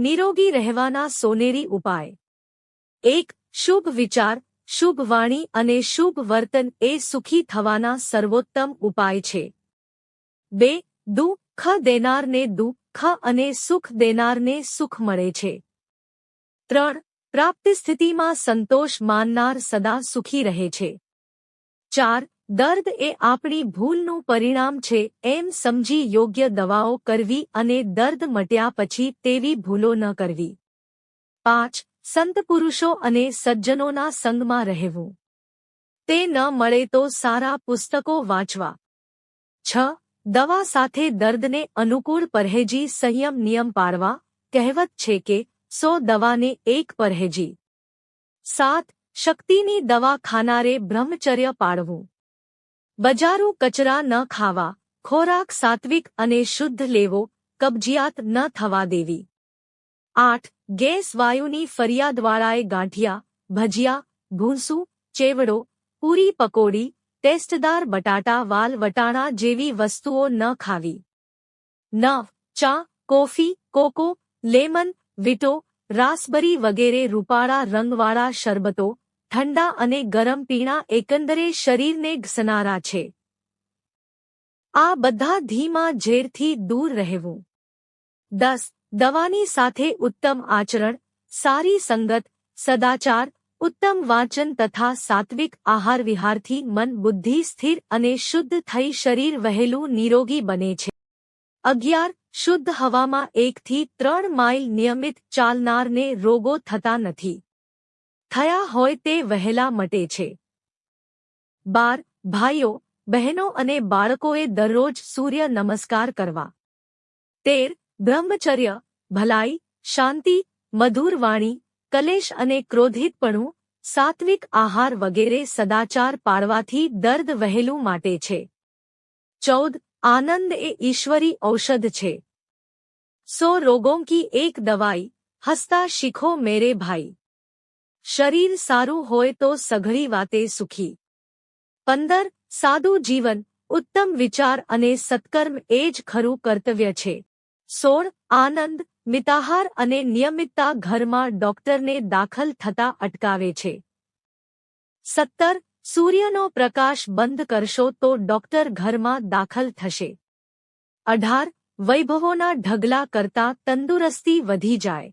નિરોગી રહેવાના સોનેરી ઉપાય. એક, શુભ વિચાર, શુભ વાણી અને શુભ વર્તન એ સુખી થવાના સર્વોત્તમ ઉપાય છે. બે, દુઃખ દેનારને દુઃખ અને સુખ દેનારને સુખ મળે છે. ત્રણ, પ્રાપ્તિ સ્થિતિમાં સંતોષ માનનાર સદા સુખી રહે છે. ચાર દર્દ એ આપણી ભૂલનું પરિણામ છે, એમ સમજી યોગ્ય દવાઓ કરવી અને દર્દ મટ્યા પછી તેવી ભૂલો ન કરવી. પાંચ સંત પુરુષો અને સજ્જનોના સંગમાં રહેવું. તે ન મળે તો સારા પુસ્તકો વાંચવા. છ, દવા સાથે દર્દને અનુકૂળ પરહેજી સંયમ નિયમ પાળવા, કહેવત છે કે, સો દવાને એક પરહેજી. સાત, શક્તિની દવા ખાનારે બ્રહ્મચર્ય પાળવું. બજારું કચરા ન ખાવા, ખોરાક સાત્વિક અને શુદ્ધ લેવો, કબજિયાત ન થવા દેવી. આઠ, ગેસ વાયુની ફરિયાદવાળાએ ગાંઠિયા, ભજીયા, ભૂંસું, ચેવડો, પૂરી પકોડી, ટેસ્ટદાર બટાટા, વાલ વટાણા જેવી વસ્તુઓ ન ખાવી. નવ, ચા, કોફી, કોકો, લેમન, વિટો, રાસબરી વગેરે રૂપાળા રંગવાળા શરબતો ઠંડા અને ગરમ પીણા એકંદરે શરીરને ઘસનારા છે. આ બધા ધીમા ઝેરથી દૂર રહેવું. દસ, દવાની સાથે ઉત્તમ આચરણ, સારી સંગત, સદાચાર, ઉત્તમ વાંચન તથા સાત્વિક આહાર વિહારથી મન બુદ્ધિ સ્થિર અને શુદ્ધ થઈ શરીર વહેલું નિરોગી બને છે. અગિયાર, શુદ્ધ હવામાં એકથી ત્રણ માઇલ નિયમિત ચાલનારને રોગો થતા નથી. થયા હોય તે વહેલા મટે છે. બાર, ભાઈઓ, બહેનો અને બાળકોએ દરરોજ સૂર્ય નમસ્કાર કરવા. તેર, બ્રહ્મચર્ય, ભલાઈ, શાંતિ, મધુર વાણી, કલેશ અને ક્રોધિતપણું, સાત્વિક આહાર વગેરે સદાચાર પાળવાથી દર્દ વહેલું માટે છે. ચૌદ, આનંદ એ ઈશ્વરી ઔષધ છે. સો રોગોं કી એક દવાઈ, હસતા શીખો મેરે ભાઈ. શરીર સારું હોય તો સઘળી વાતે સુખી. પંદર, સાદું જીવન, ઉત્તમ વિચાર અને સત્કર્મ એ જ ખરું કર્તવ્ય છે. સોળ, આનંદ, મિતાહાર અને નિયમિતતા ઘરમાં ડોક્ટરને દાખલ થતા અટકાવે છે. સત્તર, સૂર્યનો પ્રકાશ બંધ કરશો તો ડોક્ટર ઘરમાં દાખલ થશે. અઢાર, વૈભવોના ઢગલા કરતા તંદુરસ્તી વધી જાય.